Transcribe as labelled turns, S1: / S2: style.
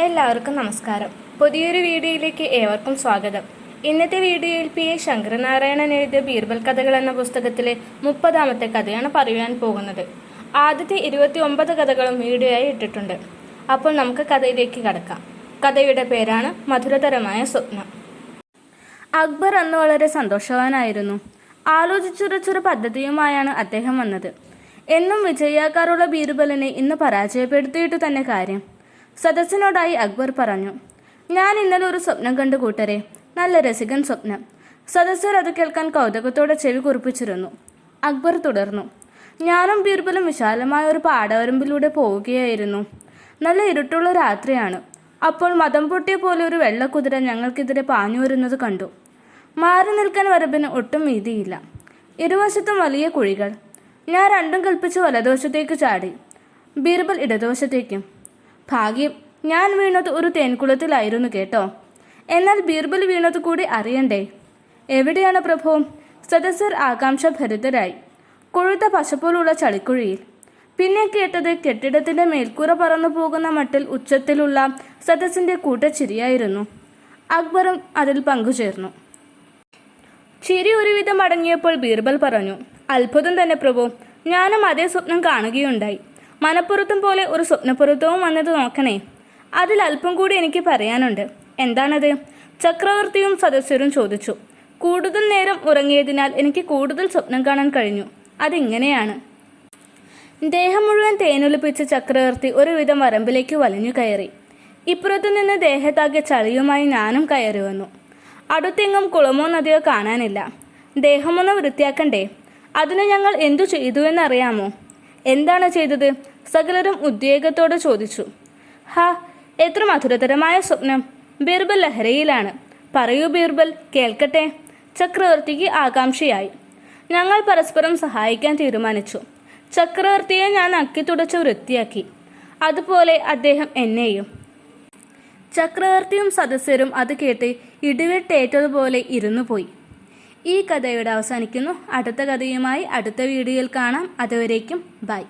S1: എല്ലാവർക്കും നമസ്കാരം. പുതിയൊരു വീഡിയോയിലേക്ക് ഏവർക്കും സ്വാഗതം. ഇന്നത്തെ വീഡിയോയിൽ പി എ ശങ്കരനാരായണൻ എഴുതിയ ബീർബൽ കഥകൾ എന്ന പുസ്തകത്തിലെ മുപ്പതാമത്തെ കഥയാണ് പറയുവാൻ പോകുന്നത്. ആദ്യത്തെ ഇരുപത്തി ഒമ്പത് കഥകളും വീഡിയോയായി ഇട്ടിട്ടുണ്ട്. അപ്പോൾ നമുക്ക് കഥയിലേക്ക് കടക്കാം. കഥയുടെ പേരാണ് മധുരതരമായ സ്വപ്നം. അക്ബർ അന്ന് വളരെ സന്തോഷവാനായിരുന്നു. ആലോചിച്ചുറച്ചൊരു പദ്ധതിയുമായാണ് അദ്ദേഹം വന്നത്. എന്നും വിജയിയാക്കാറുള്ള ബീർബലിനെ ഇന്ന് പരാജയപ്പെടുത്തിയിട്ട് തന്നെ കാര്യം. സദസ്സിനോടായി അക്ബർ പറഞ്ഞു ഞാൻ ഇന്നലെ ഒരു സ്വപ്നം കണ്ടു കൂട്ടരെ. നല്ല രസികൻ സ്വപ്നം. സദസ്സർ അത് കേൾക്കാൻ കൗതുകത്തോടെ ചെവി കുറിപ്പിച്ചിരുന്നു. അക്ബർ തുടർന്നു ഞാനും ബീർബലും വിശാലമായ ഒരു പാടവരമ്പിലൂടെ പോവുകയായിരുന്നു. നല്ല ഇരുട്ടുള്ള രാത്രിയാണ്. അപ്പോൾ മതം പൊട്ടിയ പോലെ ഒരു വെള്ളക്കുതിര ഞങ്ങൾക്കെതിരെ പാഞ്ഞു വരുന്നത് കണ്ടു. മാറി നിൽക്കാൻ വരവിന് ഒട്ടും വീതിയില്ല. ഇരുവശത്തും വലിയ കുഴികൾ. ഞാൻ രണ്ടും കൽപ്പിച്ച് വലതുവശത്തേക്ക് ചാടി. ബീർബൽ ഇടതുവശത്തേക്കും. ഭാഗ്യം. ഞാൻ വീണത് ഒരു തേൻകുളത്തിലായിരുന്നു കേട്ടോ. എന്നാൽ ബീർബൽ വീണത് കൂടി അറിയണ്ടേ? എവിടെയാണ് പ്രഭു? സദസർ ആകാംക്ഷ ഭരിതരായി കൊഴുത്ത പശപ്പോലുള്ള ചളിക്കുഴിയിൽ. പിന്നെ കേട്ടത് കെട്ടിടത്തിന്റെ മേൽക്കൂര പറന്നു പോകുന്ന മട്ടിൽ ഉച്ചത്തിലുള്ള സദസ്സിന്റെ കൂട്ടച്ചിരിയായിരുന്നു. അക്ബറും അതിൽ പങ്കുചേർന്നു. ചിരി ഒരുവിധം അടങ്ങിയപ്പോൾ ബീർബൽ പറഞ്ഞു അത്ഭുതം തന്നെ പ്രഭു. ഞാനും അതേ സ്വപ്നം കാണുകയുണ്ടായി. മനപ്പുറത്തും പോലെ ഒരു സ്വപ്നപ്പുറത്തവും വന്നത് നോക്കണേ. അതിൽ അല്പം കൂടി എനിക്ക് പറയാനുണ്ട്. എന്താണത്? ചക്രവർത്തിയും സദസ്യരും ചോദിച്ചു. കൂടുതൽ നേരം ഉറങ്ങിയതിനാൽ എനിക്ക് കൂടുതൽ സ്വപ്നം കാണാൻ കഴിഞ്ഞു. അതിങ്ങനെയാണ്. ദേഹം മുഴുവൻ തേനൊലിപ്പിച്ച ചക്രവർത്തി ഒരുവിധം വരമ്പിലേക്ക് വലിഞ്ഞു കയറി. ഇപ്പുറത്തു നിന്ന് ദേഹത്താകെ ചളിയുമായി ഞാനും കയറി വന്നു. അടുത്തെങ്ങും കുളമോ നദിയോ കാണാനില്ല. ദേഹമൊന്ന് വൃത്തിയാക്കണ്ടേ? അതിന് ഞങ്ങൾ എന്തു ചെയ്തുവെന്നറിയാമോ എന്താണ് ചെയ്തത്? സകലരും ഉദ്വേഗത്തോടെ ചോദിച്ചു ഹാ എത്ര മധുരതരമായ സ്വപ്നം. ബീർബൽ ലഹരയിലാണ്. പറയൂ ബീർബൽ കേൾക്കട്ടെ. ചക്രവർത്തിക്ക് ആകാംക്ഷയായി. ഞങ്ങൾ പരസ്പരം സഹായിക്കാൻ തീരുമാനിച്ചു. ചക്രവർത്തിയെ ഞാൻ അക്കി തുടച്ച് വൃത്തിയാക്കി. അതുപോലെ അദ്ദേഹം എന്നെയും. ചക്രവർത്തിയും സദസ്യരും അത് കേട്ട് ഇടിവെട്ടേറ്റതുപോലെ ഇരുന്നു പോയി ഈ കഥ ഇവിടെ അവസാനിക്കുന്നു. അടുത്ത കഥയുമായി അടുത്ത വീഡിയോയിൽ കാണാം. അതുവരേക്കും ബൈ.